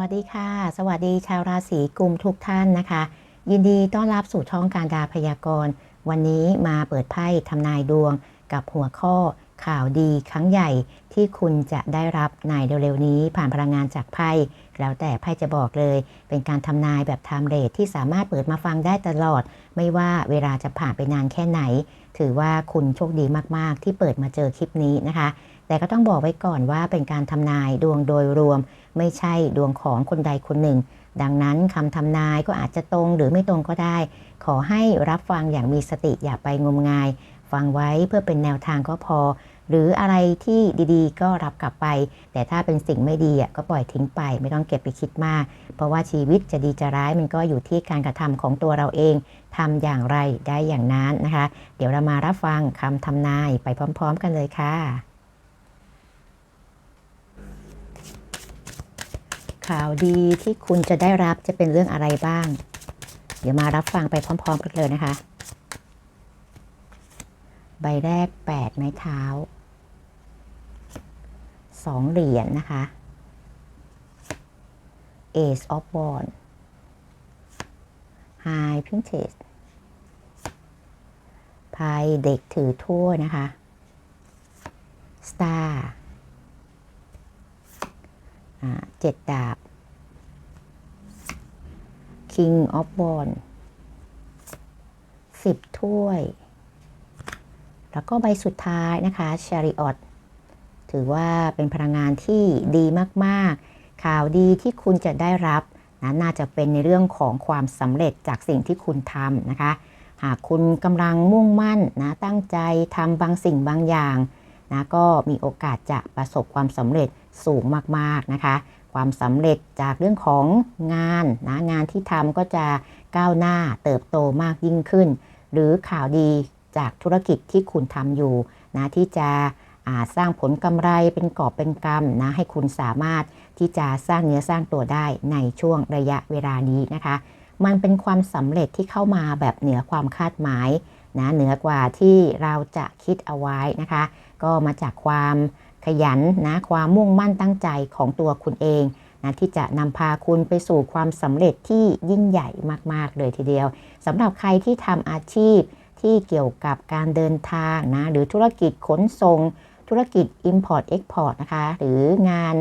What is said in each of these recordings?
วัสดีค่ะ สวัสดีชาวราศีกุมทุกท่านนะคะ ยินดีต้อนรับสู่ช่องการดาพยากรณ์ วันนี้มาเปิดไพ่ทำนายดวงกับหัวข้อข่าวดีครั้งใหญ่ที่คุณจะได้รับในเร็วๆนี้ผ่านพลังงานจากไพ่แล้วแต่ไพ่จะบอกเลย เป็นการทำนายแบบไทม์เรทที่สามารถเปิดมาฟังได้ตลอด ไม่ว่าเวลาจะผ่านไปนานแค่ไหน ถือว่าคุณโชคดีมากๆ ที่เปิดมาเจอคลิปนี้นะคะ แต่ก็ต้องบอกไว้ก่อนว่าเป็นการทำนายดวงโดยรวม ไม่ใช่ดวงของคนใดคนหนึ่ง ดังนั้นคำทำนายก็อาจจะตรงหรือไม่ตรงก็ได้ ขอให้รับฟังอย่างมีสติอย่าไปงมงาย ฟังไว้เพื่อเป็นแนวทางก็พอ หรืออะไรที่ดีๆ ก็รับกลับไป แต่ถ้าเป็นสิ่งไม่ดีก็ปล่อยทิ้งไป ไม่ต้องเก็บไปคิดมาก เพราะว่าชีวิตจะดีจะร้ายมันก็อยู่ที่การกระทำของตัวเราเองทำอย่างไรได้อย่างนั้นนะคะ เดี๋ยวเรามารับฟังคำทำนายไปพร้อม ๆ กันเลยค่ะ ข่าวดีที่คุณจะได้รับจะเป็นเรื่องอะไรบ้าง เดี๋ยวมารับฟังไปพร้อม ๆ กันเลยนะคะ ใบแรก 8 ไม้เท้า 2 เหรียญนนะคะ Ace of Wands High Princess ไพ่เด็กถือถ้วยนะคะ Star เจ็ดดาบ King of Wands สิบถ้วย แล้วก็ใบสุดท้ายนะคะ Chariot ถือว่าเป็นพลังงานที่ดีมาก ๆ ข่าวดีที่คุณจะได้รับนะน่าจะเป็นในเรื่องของความสำเร็จจากสิ่งที่คุณทำนะคะ หากคุณกำลังมุ่งมั่นนะตั้งใจทำบางสิ่งบางอย่างนะก็มีโอกาสจะประสบความสำเร็จสูงมาก ๆ นะคะ ความสำเร็จจากเรื่องของงานนะงานที่ทำก็จะก้าวหน้าเติบโตมากยิ่งขึ้น หรือข่าวดีจากธุรกิจที่คุณทำอยู่นะที่จะาสร้างผลกำไรเป็นกอบเป็นกำนะให้คุณสามารถที่จะสร้างเนื้อสร้างตัวได้ในช่วงระยะเวลานี้นะคะ มันเป็นความสำเร็จที่เข้ามาแบบเหนือความคาดหมายนะเหนือกว่าที่เราจะคิดเอาไว้นะคะ ก็มาจากความ ขยันนะความมุ่งมั่นตั้งใจของตัวคุณเองนะที่จะนำพาคุณไปสู่ความสำเร็จที่ยิ่งใหญ่มาก ๆ เลยทีเดียวสำหรับใครที่ทำอาชีพที่เกี่ยวกับการเดินทางนะหรือธุรกิจขนส่ง ธุรกิจ Import Export นะคะหรืองาน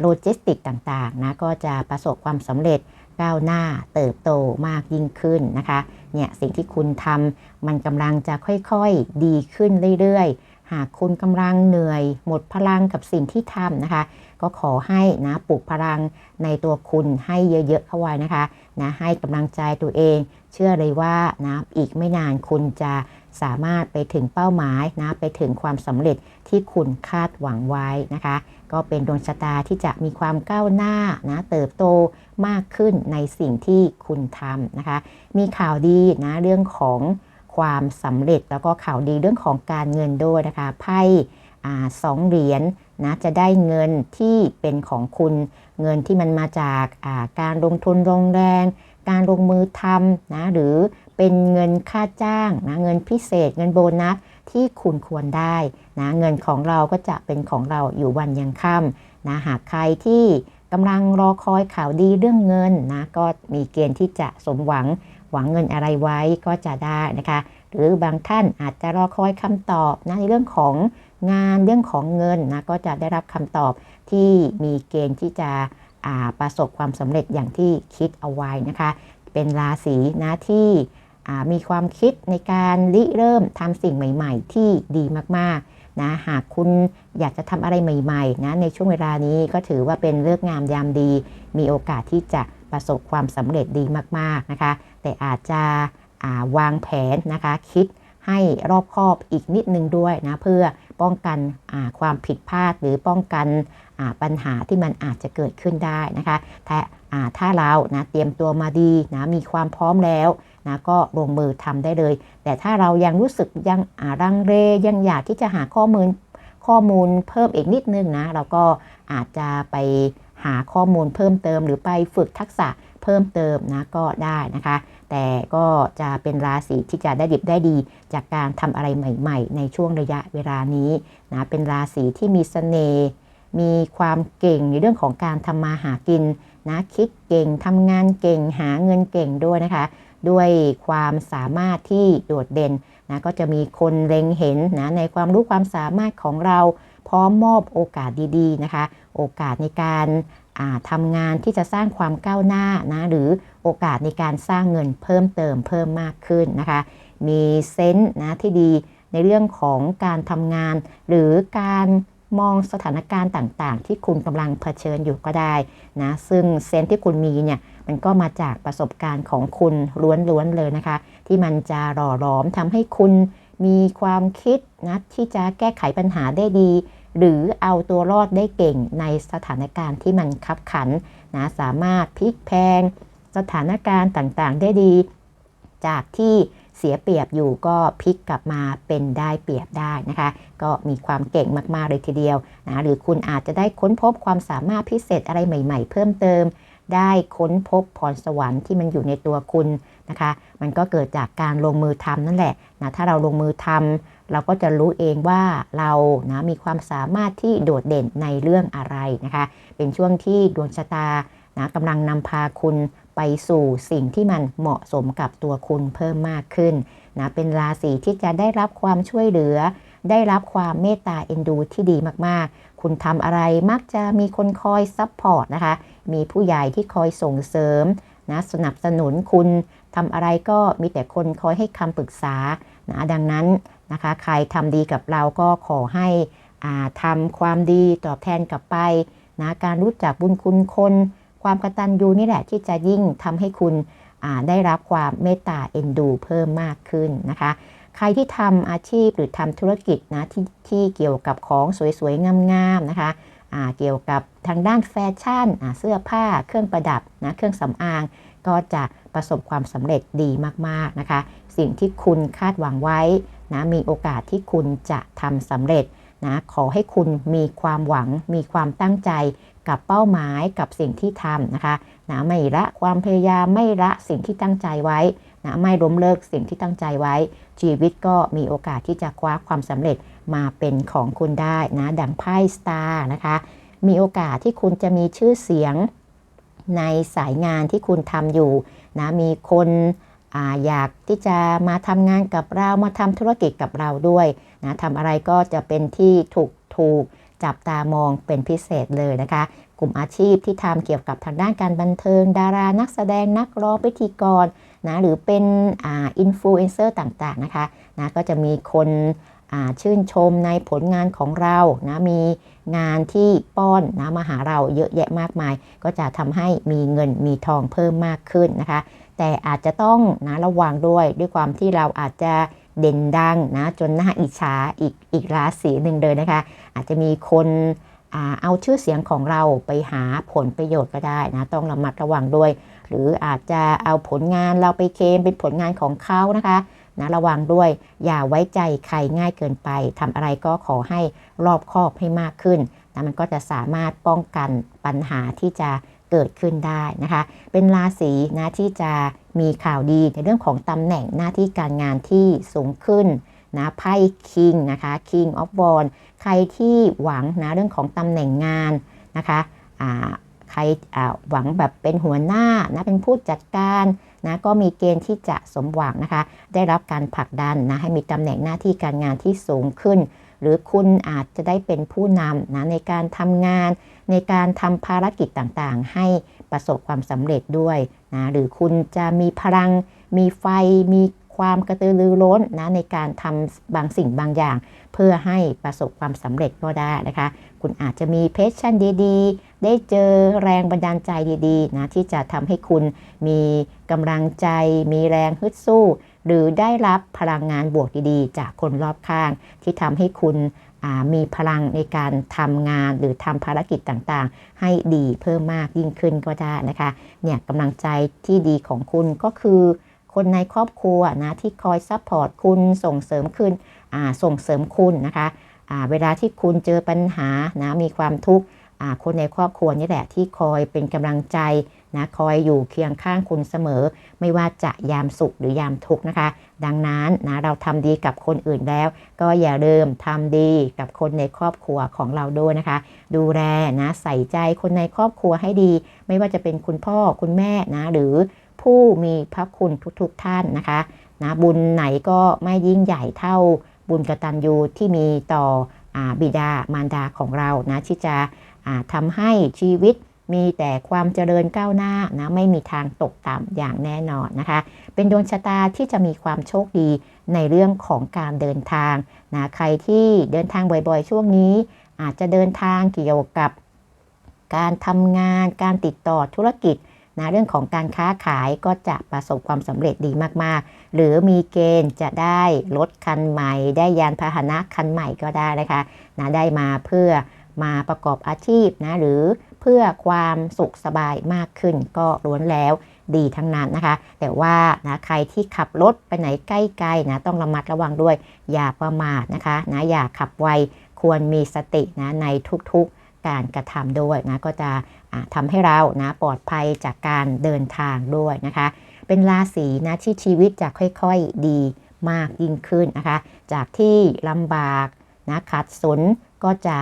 โลจิสติกต่างๆนะก็จะประสบความสำเร็จก้าวหน้าเติบโตมากยิ่งขึ้นนะคะเนี่ยสิ่งที่คุณทำมันกำลังจะค่อยๆดีขึ้นเรื่อยๆ หากคุณกำลังเหนื่อย หมดพลังกับสิ่งที่ทำนะคะ ก็ขอให้นะปลุกพลังในตัวคุณให้เยอะๆเข้าไว้นะคะนะให้กำลังใจตัวเอง เชื่อเลยว่านะอีกไม่นานคุณจะสามารถไปถึงเป้าหมายนะไปถึงความสำเร็จที่คุณคาดหวังไว้นะคะ ก็เป็นดวงชะตาที่จะมีความก้าวหน้านะเติบโตมากขึ้นในสิ่งที่คุณทำนะคะ มีข่าวดีนะเรื่องของ ความสำเร็จแล้วก็ข่าวดีเรื่องของการเงินด้วยนะคะไพ่สองเหรียญนนะจะได้เงินที่เป็นของคุณเงินที่มันมาจากาการลงทุนลงแรง การลงมือทำนะหรือเป็นเงินค่าจ้างนะเงินพิเศษเงินโบนัสที่คุณควรได้นะเงินของเราก็จะเป็นของเราอยู่วันยังค่ำนะหากใครที่กำลังรอคอยข่าวดีเรื่องเงินนะก็มีเกณฑ์ที่จะสมหวัง หวังเงินอะไรไว้ก็จะได้นะคะ หรือบางท่านอาจจะรอคอยคำตอบนะในเรื่องของงานเรื่องของเงินนะก็จะได้รับคำตอบที่มีเกณฑ์ที่จะประสบความสำเร็จอย่างที่คิดเอาไว้นะคะ เป็นราศีนะที่มีความคิดในการริเริ่มทำสิ่งใหม่ ๆ ที่ดีมากๆนะหากคุณอยากจะทำอะไรใหม่ๆนะในช่วงเวลานี้ก็ถือว่าเป็นเลือกงามยามดี มีโอกาสที่จะประสบความสำเร็จดีมากๆนะคะ แต่อาจจะวางแผนนะคะคิดให้รอบคอบอีกนิดนึงด้วยนะเพื่อป้องกันความผิดพลาดหรือป้องกันปัญหาที่มันอาจจะเกิดขึ้นได้นะคะถ้าถ้าเรานะเตรียมตัวมาดีนะมีความพร้อมแล้วนะก็ลงมือทำได้เลย แต่ถ้าเรายังรู้สึกยังรังเรยังอยากที่จะหาข้อมูลข้อมูลเพิ่มอีกนิดนึงนะเราก็อาจจะไปหาข้อมูลเพิ่มเติมหรือไปฝึกทักษะ เพิ่มเติมนะก็ได้นะคะ แต่ก็จะเป็นราศีที่จะได้ดิบได้ดี จากการทำอะไรใหม่ ๆ ในช่วงระยะเวลานี้นะเป็นราศีที่มีสเสน่ห์มีความเก่งในเรื่องของการทำมาหากินนะคิดเก่งทำงานเก่งหาเงินเก่งด้วยนะคะ ด้วยความสามารถที่โดดเด่นนะก็จะมีคนเล็งเห็นนะในความรู้ความสามารถของเราพร้อมมอบโอกาสดีๆนะคะ โอกาสในการ ทำงานที่จะสร้างความก้าวหน้านะหรือโอกาสในการสร้างเงินเพิ่มเติมเพิ่มมากขึ้นนะคะ มีเซนต์นะที่ดีในเรื่องของการทำงาน หรือการมองสถานการณ์ต่างๆ ที่คุณกำลังเผชิญอยู่ก็ได้นะซึ่งเซนต์ที่คุณมีเนี่ยมันก็มาจากประสบการณ์ของคุณล้วนๆเลยนะคะ ที่มันจะหล่อหลอมทำให้คุณมีความคิดนะที่จะแก้ไขปัญหาได้ดี หรือเอาตัวรอดได้เก่งในสถานการณ์ที่มันคับขันนะสามารถพลิกแพงสถานการณ์ต่างๆ ได้ดี จากที่เสียเปรียบอยู่ก็พลิกกลับมาเป็นได้เปรียบได้นะคะ ก็มีความเก่งมากๆเลยทีเดียวนะหรือคุณอาจจะได้ค้นพบความสามารถพิเศษอะไรใหม่ ๆ เพิ่มเติม ได้ค้นพบพรสวรรค์ที่มันอยู่ในตัวคุณนะคะ มันก็เกิดจากการลงมือทำนั่นแหละนะถ้าเราลงมือทำเราก็จะรู้เองว่าเรานะมีความสามารถที่โดดเด่นในเรื่องอะไรนะคะ เป็นช่วงที่ดวงชะตานะกำลังนำพาคุณไปสู่สิ่งที่มันเหมาะสมกับตัวคุณเพิ่มมากขึ้นนะเป็นราศีที่จะได้รับความช่วยเหลือ ได้รับความเมตตาเอ็นดูที่ดีมาก คุณทำอะไรมักจะมีคนคอยซับพอร์ตนะคะ มีผู้ใหญ่ที่คอยส่งเสริมนะสนับสนุนคุณทำอะไรก็มีแต่คนคอยให้คำปรึกษานะดังนั้นนะคะ ใครทำดีกับเราก็ขอให้ทำความดีตอบแทนกลับไปนะการรู้จักบุญคุณคน ความกตัญญูนี่แหละที่จะยิ่งทำให้คุณได้รับความเมตตาเอ็นดูเพิ่มมากขึ้นนะคะ ใครที่ทำอาชีพหรือทำธุรกิจนะที่ที่เกี่ยวกับของสวยๆ งามๆนะคะเกี่ยวกับทางด้านแฟชั่นเสื้อผ้า เครื่องประดับนะเครื่องสำอาง ก็จะประสบความสำเร็จดีมากๆนะคะ สิ่งที่คุณคาดหวังไว้นะมีโอกาสที่คุณจะทำสำเร็จนะขอให้คุณมีความหวัง มีความตั้งใจกับเป้าหมายกับสิ่งที่ทำนะคะนะไม่ละความพยายามไม่ละสิ่งที่ตั้งใจไว้ นะไม่ล้มเลิกสิ่งที่ตั้งใจไว้ ชีวิตก็มีโอกาสที่จะคว้าความสำเร็จมาเป็นของคุณได้นะดังไพ่สตาร์นะคะมีโอกาสที่คุณจะมีชื่อเสียงในสายงานที่คุณทำอยู่นะมีคนออยากที่จะมาทำงานกับเรามาทำธุรกิจกับเราด้วยนะทำอะไรก็จะเป็นที่ถูกถูกจับตามองเป็นพิเศษเลยนะคะ กลุ่มอาชีพที่ทำเกี่ยวกับทางด้านการบันเทิง ดารานักแสดงนักร้องพิธีกร นะหรือเป็นอินฟลูเอนเซอร์ต่างๆนะคะนะก็จะมีคนชื่นชมในผลงานของเรานะมีงานที่ป้อนนะมาหาเราเยอะแยะมากมาย ก็จะทำให้มีเงินมีทองเพิ่มมากขึ้นนะคะ แต่อาจจะต้องนะระวังด้วยด้วยความที่เราอาจจะเด่นดังนะจนหน่าอิจฉาอีกอีกราศีหนึ่งเลยนะคะ อาจจะมีคน เอาชื่อเสียงของเราไปหาผลประโยชน์ก็ได้นะต้องระมัดระวังด้วย หรืออาจจะเอาผลงานเราไปเคลมเป็นผลงานของเขานะคะนะระวังด้วยอย่าไว้ใจใครง่ายเกินไปทำอะไรก็ขอให้รอบคอบให้มากขึ้นนะมันก็จะสามารถป้องกันปัญหาที่จะเกิดขึ้นได้นะคะ เป็นราศีนะที่จะมีข่าวดีในเรื่องของตำแหน่งหน้าที่การงานที่สูงขึ้น นะไพ่คิงนะคะ King of w a n d ใครที่หวังนะเรื่องของตำแหน่งงานนะคะใครหวังแบบเป็นหัวหน้านะเป็นผู้จัดการนะก็มีเกณฑ์ที่จะสมหวังนะคะ ได้รับการผลักดันนะให้มีตำแหน่งหน้าที่การงานที่สูงขึ้น หรือคุณอาจจะได้เป็นผู้นำนะในการทำงาน ในการทำภารกิจต่างๆ ให้ประสบความสำเร็จด้วยนะหรือคุณจะมีพลัง มีไฟ มี ความกระตือรือร้นนะในการทำบางสิ่งบางอย่าง เพื่อให้ประสบความสำเร็จก็ได้นะคะ คุณอาจจะมีเพชชั่นดีๆ ได้เจอแรงบันดาลใจดีๆนะที่จะทำให้คุณมีกำลังใจ มีแรงฮึดสู้ หรือได้รับพลังงานบวกดีๆ จากคนรอบข้าง ที่ทำให้คุณมีพลังในการทำงานหรือทำภารกิจต่างๆ ให้ดีเพิ่มมากยิ่งขึ้นก็ได้นะคะเนี่ยกำลังใจที่ดีของคุณก็คือ คนในครอบครัวนะที่คอยซัพพอร์ตคุณส่งเสริมคุณส่งเสริมคุณนะคะเวลาที่คุณเจอปัญหานะมีความทุกข์คนในครอบครัวนี่แหละที่คอยเป็นกำลังใจนะคอยอยู่เคียงข้างคุณเสมอ ไม่ว่าจะยามสุขหรือยามทุกข์นะคะ ดังนั้นนะเราทำดีกับคนอื่นแล้ว ก็อย่าลืมทำดีกับคนในครอบครัวของเราด้วยนะคะ ดูแลนะใส่ใจคนในครอบครัวให้ดี ไม่ว่าจะเป็นคุณพ่อคุณแม่นะหรือ ผู้มีพระคุณทุกๆทท่านนะคะนะบุญไหนก็ไม่ยิ่งใหญ่เท่าบุญกตัญญูที่มีต่ออบิดามารดาของเรานะที่จะทำให้ชีวิตมีแต่ความเจริญก้าวหน้านะไม่มีทางตกต่ำอย่างแน่นอนนะคะ เป็นดวงชะตาที่จะมีความโชคดีในเรื่องของการเดินทางนะใครที่เดินทางบ่อยๆ ช่วงนี้ อาจจะเดินทางเกี่ยวกับการทำงานการติดต่อธุรกิจ นะเรื่องของการค้าขายก็จะประสบความสำเร็จดีมากๆ หรือมีเกณฑ์จะได้รถคันใหม่ ได้ยานพาหนะคันใหม่ก็ได้นะคะนะได้มาเพื่อมาประกอบอาชีพนะหรือเพื่อความสุขสบายมากขึ้นก็ล้วนแล้วดีทั้งนั้นนะคะ แต่ว่านะใครที่ขับรถไปไหนใกล้ๆนะต้องระมัดระวังด้วยอย่าประมาทนะคะนะอย่าขับไวควรมีสตินะในทุกๆ การกระทำด้วยนะก็จะทำให้เรานะปลอดภัยจากการเดินทางด้วยนะคะ เป็นราศีนะที่ชีวิตจะค่อยๆดีมากยิ่งขึ้นนะคะ จากที่ลำบากนะขัดสนก็จะ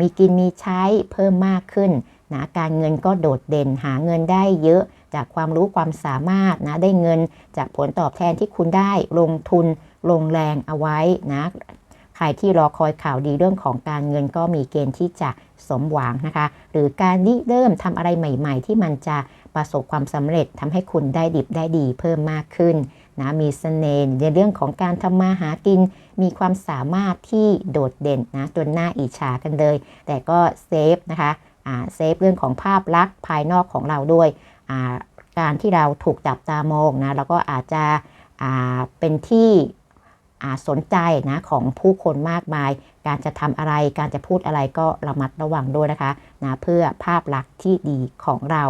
มีกินมีใช้เพิ่มมากขึ้นนะการเงินก็โดดเด่นหาเงินได้เยอะจากความรู้ความสามารถนะได้เงินจากผลตอบแทนที่คุณได้ลงทุนลงแรงเอาไว้นะ รที่รอคอยข่าวดีเรื่องของการเงินก็มีเกณฑ์ที่จะสมหวังนะคะ หรือการริเริ่มทำอะไรใหม่ ๆ ที่มันจะประสบความสำเร็จทำให้คุณได้ดิบได้ดีเพิ่มมากขึ้นนะมีสเสน่ห์ในเรื่องของการทำมาหากิน มีความสามารถที่โดดเด่นนะจนหน้าอิจฉากันเลย แต่ก็เซฟนะคะเซฟเรื่องของภาพลักษณ์ภายนอกของเราด้วย การที่เราถูกจับตามองนะแล้วก็อาจจะเป็นที่ สนใจนะของผู้คนมากมาย การจะทำอะไร การจะพูดอะไรก็ระมัดระวังด้วยนะคะนะเพื่อภาพลักษณ์ที่ดีของเรา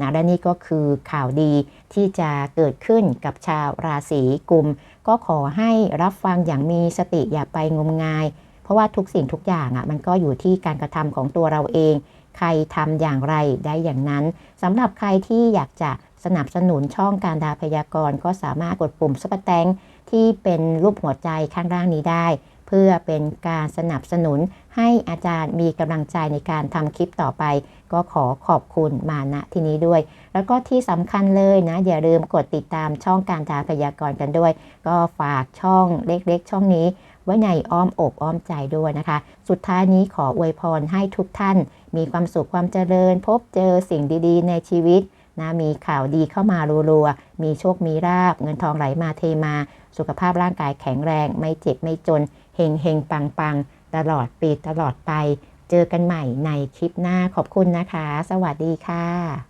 นะและนี่ก็คือข่าวดีที่จะเกิดขึ้นกับชาวราศีกุม ก็ขอให้รับฟังอย่างมีสติอย่าไปงมงาย เพราะว่าทุกสิ่งทุกอย่างอะ่ะมันก็อยู่ที่การกระทำของตัวเราเอง ใครทำอย่างไรได้อย่างนั้นสำหรับใครที่อยากจะสนับสนุนช่องการดาพยากรณ์ก็สามารถกดปุ่มสปแตง ที่เป็นรูปหัวใจข้างล่างนี้ได้ เพื่อเป็นการสนับสนุนให้อาจารย์มีกำลังใจในการทำคลิปต่อไป ก็ขอขอบคุณมาณที่นี้ด้วย แล้วก็ที่สำคัญเลยนะ อย่าลืมกดติดตามช่องการดาพยากรณ์กันด้วย ก็ฝากช่องเล็กๆ ช่องนี้ไว้ในอ้อมอกอ้อมใจด้วยนะคะ สุดท้ายนี้ขออวยพรให้ทุกท่าน มีความสุขความเจริญ พบเจอสิ่งดีๆ ในชีวิต นะมีข่าวดีเข้ามารัวๆ มีโชคมีราบ เงินทองไหลมาเทมา สุขภาพร่างกายแข็งแรง ไม่เจ็บไม่จน เฮงเฮงปังปังตลอดปีตลอดไป เจอกันใหม่ในคลิปหน้าขอบคุณนะคะ สวัสดีค่ะ